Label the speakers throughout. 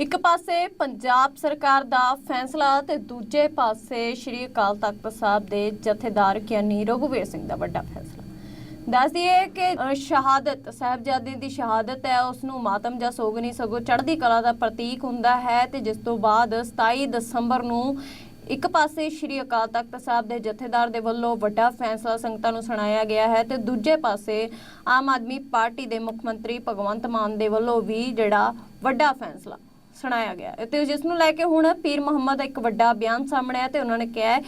Speaker 1: ਇੱਕ ਪਾਸੇ ਪੰਜਾਬ ਸਰਕਾਰ ਦਾ ਫੈਸਲਾ ਤੇ ਦੂਜੇ ਪਾਸੇ ਸ਼੍ਰੀ ਅਕਾਲ ਤਖਤ ਸਾਹਿਬ ਦੇ ਜਥੇਦਾਰ ਗਿਆਨੀ ਰਘੁਵੀਰ ਸਿੰਘ ਦਾ ਵੱਡਾ ਫੈਸਲਾ। ਦੱਸ ਦਈਏ ਕਿ ਸ਼ਹਾਦਤ, ਸਾਹਿਬਜ਼ਾਦੇ ਦੀ ਸ਼ਹਾਦਤ ਹੈ ਉਸ ਨੂੰ ਮਾਤਮ ਜਾਂ ਸੋਗ ਨਹੀਂ ਸਗੋਂ ਚੜ੍ਹਦੀ ਕਲਾ ਦਾ ਪ੍ਰਤੀਕ ਹੁੰਦਾ ਹੈ ਤੇ ਜਿਸ ਤੋਂ ਬਾਅਦ 27 ਦਸੰਬਰ ਨੂੰ ਇੱਕ ਪਾਸੇ ਸ਼੍ਰੀ ਅਕਾਲ ਤਖਤ ਸਾਹਿਬ ਦੇ ਜਥੇਦਾਰ ਦੇ ਵੱਲੋਂ ਵੱਡਾ ਫੈਸਲਾ ਸੰਗਤਾਂ ਨੂੰ ਸੁਣਾਇਆ ਗਿਆ ਹੈ ਤੇ ਦੂਜੇ ਪਾਸੇ ਆਮ ਆਦਮੀ ਪਾਰਟੀ ਦੇ ਮੁੱਖ ਮੰਤਰੀ ਭਗਵੰਤ ਮਾਨ ਦੇ ਵੱਲੋਂ ਵੀ ਜਿਹੜਾ ਵੱਡਾ ਫੈਸਲਾ ਸੁਣਾਇਆ ਗਿਆ ਹੈ। ਤੇ ਜਿਸ ਨੂੰ ਲੈ ਕੇ ਹੁਣ ਪੀਰ ਮੁਹੰਮਦ ਦਾ ਇੱਕ ਵੱਡਾ ਬਿਆਨ ਸਾਹਮਣੇ ਆਇਆ ਤੇ ਉਹਨਾਂ ਨੇ ਕਿਹਾ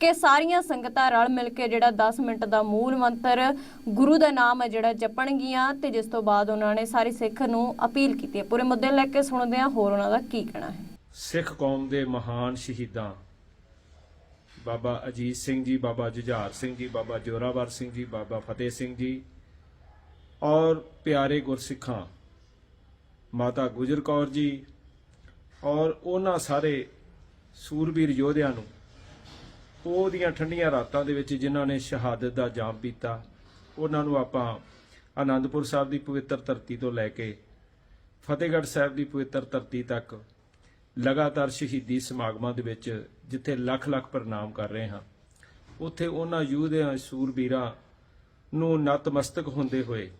Speaker 1: ਕਿ ਸਾਰੀਆਂ ਸੰਗਤਾਂ ਰਲ ਮਿਲ ਕੇ ਜਿਹੜਾ 10 ਮਿੰਟ ਦਾ ਮੂਲ ਮੰਤਰ ਗੁਰੂ ਦਾ ਨਾਮ ਹੈ ਜਿਹੜਾ ਜਪਣਗੀਆਂ ਤੇ ਜਿਸ ਤੋਂ ਬਾਅਦ ਉਹਨਾਂ ਨੇ ਸਾਰੇ ਸਿੱਖ ਨੂੰ ਅਪੀਲ ਕੀਤੀ ਹੈ। ਪੂਰੇ ਮੁੱਦੇ ਲੈ ਕੇ ਸੁਣਦੇ ਹਾਂ, ਹੋਰ ਉਹਨਾਂ ਦਾ ਕੀ ਕਹਿਣਾ ਹੈ।
Speaker 2: ਸਿੱਖ ਕੌਮ ਦੇ ਮਹਾਨ ਸ਼ਹੀਦਾਂ ਬਾਬਾ ਅਜੀਤ ਸਿੰਘ ਜੀ, ਬਾਬਾ ਜੁਝਾਰ ਸਿੰਘ ਜੀ, ਬਾਬਾ ਜੋਰਾਵਰ ਸਿੰਘ ਜੀ, ਬਾਬਾ ਫਤਿਹ ਸਿੰਘ ਜੀ ਔਰ ਪਿਆਰੇ ਗੁਰਸਿੱਖਾਂ ਮਾਤਾ ਗੁਜਰ ਕੌਰ ਜੀ ਔਰ ਉਹਨਾਂ ਸਾਰੇ ਸੂਰਬੀਰ ਯੋਧਿਆਂ ਨੂੰ ਉਹਦੀਆਂ ਠੰਡੀਆਂ ਰਾਤਾਂ ਦੇ ਵਿੱਚ ਜਿਨ੍ਹਾਂ ਨੇ ਸ਼ਹਾਦਤ ਦਾ ਜਾਮ ਪੀਤਾ, ਉਹਨਾਂ ਨੂੰ ਆਪਾਂ ਆਨੰਦਪੁਰ ਸਾਹਿਬ ਦੀ ਪਵਿੱਤਰ ਧਰਤੀ ਤੋਂ ਲੈ ਕੇ ਫਤਿਹਗੜ੍ਹ ਸਾਹਿਬ ਦੀ ਪਵਿੱਤਰ ਧਰਤੀ ਤੱਕ ਲਗਾਤਾਰ ਸ਼ਹੀਦੀ ਸਮਾਗਮਾਂ ਦੇ ਵਿੱਚ ਜਿੱਥੇ ਲੱਖ ਲੱਖ ਪ੍ਰਣਾਮ ਕਰ ਰਹੇ ਹਾਂ, ਉੱਥੇ ਉਹਨਾਂ ਯੋਧਿਆਂ, ਸੂਰਬੀਰਾਂ ਨੂੰ ਨਤਮਸਤਕ ਹੁੰਦੇ ਹੋਏ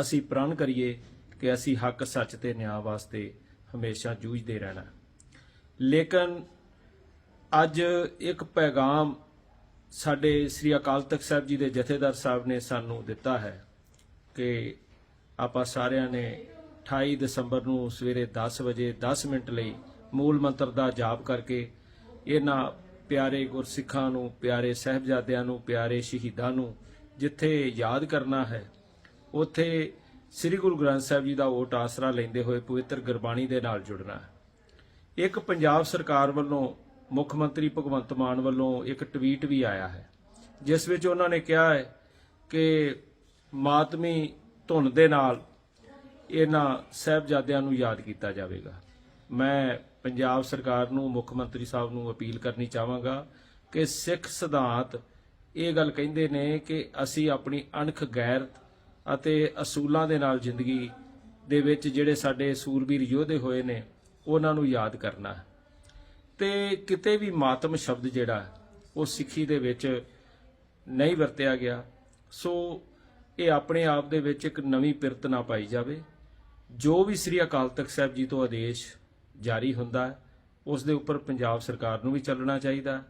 Speaker 2: ਅਸੀਂ ਪ੍ਰਣ ਕਰੀਏ ਕਿ ਅਸੀਂ ਹੱਕ ਸੱਚ ਤੇ ਨਿਆਂ ਵਾਸਤੇ ਹਮੇਸ਼ਾ ਜੂਝਦੇ ਰਹਿਣਾ। ਲੇਕਿਨ ਅੱਜ ਇੱਕ ਪੈਗਾਮ ਸਾਡੇ ਸ੍ਰੀ ਅਕਾਲ ਤਖਤ ਸਾਹਿਬ ਜੀ ਦੇ ਜਥੇਦਾਰ ਸਾਹਿਬ ਨੇ ਸਾਨੂੰ ਦਿੱਤਾ ਹੈ ਕਿ ਆਪਾਂ ਸਾਰਿਆਂ ਨੇ 28 ਦਸੰਬਰ ਨੂੰ ਸਵੇਰੇ 10 ਵਜੇ 10 ਮਿੰਟ ਲਈ ਮੂਲ ਮੰਤਰ ਦਾ ਜਾਪ ਕਰਕੇ ਇਹਨਾਂ ਪਿਆਰੇ ਗੁਰਸਿੱਖਾਂ ਨੂੰ, ਪਿਆਰੇ ਸਹਿਬਜ਼ਾਦਿਆਂ ਨੂੰ, ਪਿਆਰੇ ਸ਼ਹੀਦਾਂ ਨੂੰ ਜਿੱਥੇ ਯਾਦ ਕਰਨਾ ਹੈ, ਉੱਥੇ ਸ੍ਰੀ ਗੁਰੂ ਗ੍ਰੰਥ ਸਾਹਿਬ ਜੀ ਦਾ ਓਟ ਆਸਰਾ ਲੈਂਦੇ ਹੋਏ ਪਵਿੱਤਰ ਗੁਰਬਾਣੀ ਦੇ ਨਾਲ ਜੁੜਨਾ ਹੈ। ਇੱਕ ਪੰਜਾਬ ਸਰਕਾਰ ਵੱਲੋਂ, ਮੁੱਖ ਮੰਤਰੀ ਭਗਵੰਤ ਮਾਨ ਵੱਲੋਂ ਇੱਕ ਟਵੀਟ ਵੀ ਆਇਆ ਹੈ, ਜਿਸ ਵਿੱਚ ਉਹਨਾਂ ਨੇ ਕਿਹਾ ਹੈ ਕਿ ਮਾਤਮੀ ਧੁਨ ਦੇ ਨਾਲ ਇਹਨਾਂ ਸਾਹਿਬਜ਼ਾਦਿਆਂ ਨੂੰ ਯਾਦ ਕੀਤਾ ਜਾਵੇਗਾ। ਮੈਂ ਪੰਜਾਬ ਸਰਕਾਰ ਨੂੰ, ਮੁੱਖ ਮੰਤਰੀ ਸਾਹਿਬ ਨੂੰ ਅਪੀਲ ਕਰਨੀ ਚਾਹਾਂਗਾ ਕਿ ਸਿੱਖ ਸਿਧਾਂਤ ਇਹ ਗੱਲ ਕਹਿੰਦੇ ਨੇ ਕਿ ਅਸੀਂ ਆਪਣੀ ਅਣਖ ਗੈਰ ਅਤੇ ਅਸੂਲਾਂ ਦੇ ਨਾਲ ਜ਼ਿੰਦਗੀ ਦੇ ਵਿੱਚ ਜਿਹੜੇ ਸਾਡੇ ਸੂਰਬੀਰ ਯੋਧੇ ਹੋਏ ਨੇ, ਉਹਨਾਂ ਨੂੰ ਯਾਦ ਕਰਨਾ। ਹੈ ਤੇ ਕਿਤੇ ਵੀ ਮਾਤਮ ਸ਼ਬਦ ਜਿਹੜਾ, ਉਹ ਸਿੱਖੀ ਦੇ ਵਿੱਚ ਨਹੀਂ ਵਰਤਿਆ ਗਿਆ। ਸੋ ਇਹ ਆਪਣੇ ਆਪ ਦੇ ਵਿੱਚ ਇੱਕ ਨਵੀਂ ਪਿਰਤ ਨਾ ਪਾਈ ਜਾਵੇ। ਜੋ ਵੀ ਸ੍ਰੀ ਅਕਾਲ ਤਖਤ ਸਾਹਿਬ ਜੀ ਤੋਂ ਆਦੇਸ਼ ਜਾਰੀ ਹੁੰਦਾ, ਉਸ ਦੇ ਉੱਪਰ ਪੰਜਾਬ ਸਰਕਾਰ ਨੂੰ ਵੀ ਚੱਲਣਾ ਚਾਹੀਦਾ।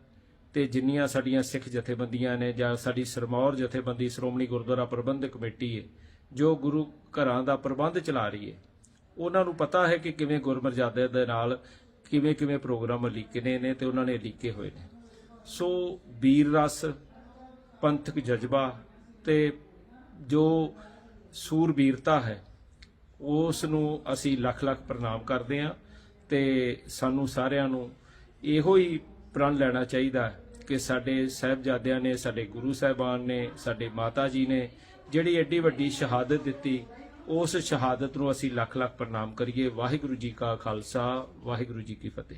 Speaker 2: ਤੇ ਜਿੰਨੀਆਂ ਸਾਡੀਆਂ ਸਿੱਖ ਜਥੇਬੰਦੀਆਂ ਨੇ ਜਾਂ ਸਾਡੀ ਸਰਮੌਰ ਜਥੇਬੰਦੀ, ਸ਼੍ਰੋਮਣੀ ਗੁਰਦੁਆਰਾ ਪ੍ਰਬੰਧਕ ਕਮੇਟੀ ਹੈ, ਜੋ ਗੁਰੂ ਘਰਾਂ ਦਾ ਪ੍ਰਬੰਧ ਚਲਾ ਰਹੀ ਹੈ, ਉਹਨਾਂ ਨੂੰ ਪਤਾ ਹੈ ਕਿ ਕਿਵੇਂ ਗੁਰਮਰਜ਼ਾਦੇ ਦੇ ਨਾਲ ਕਿਵੇਂ ਕਿਵੇਂ ਪ੍ਰੋਗਰਾਮ ਲਿਖਣੇ ਨੇ ਤੇ ਉਹਨਾਂ ਨੇ ਲਿਖੇ ਹੋਏ ਨੇ। ਸੋ ਵੀਰ ਰਸ, ਪੰਥਕ ਜਜ਼ਬਾ ਤੇ ਜੋ ਸੂਰਬੀਰਤਾ ਹੈ, ਉਸ ਨੂੰ ਅਸੀਂ ਲੱਖ ਲੱਖ ਪ੍ਰਣਾਮ ਕਰਦੇ ਹਾਂ ਤੇ ਸਾਨੂੰ ਸਾਰਿਆਂ ਨੂੰ ਇਹੋ ਹੀ ਪ੍ਰਣ ਲੈਣਾ ਚਾਹੀਦਾ ਹੈ ਕਿ ਸਾਡੇ ਸਹਿਬਜ਼ਾਦਿਆਂ ਨੇ, ਸਾਡੇ ਗੁਰੂ ਸਾਹਿਬਾਨ ਨੇ, ਸਾਡੇ ਮਾਤਾ ਜੀ ਨੇ ਜਿਹੜੀ ਐਡੀ ਵੱਡੀ ਸ਼ਹਾਦਤ ਦਿੱਤੀ, ਉਸ ਸ਼ਹਾਦਤ ਨੂੰ ਅਸੀਂ ਲੱਖ ਲੱਖ ਪ੍ਰਣਾਮ ਕਰੀਏ। ਵਾਹਿਗੁਰੂ ਜੀ ਕਾ ਖਾਲਸਾ, ਵਾਹਿਗੁਰੂ ਜੀ ਕੀ ਫਤਿਹ।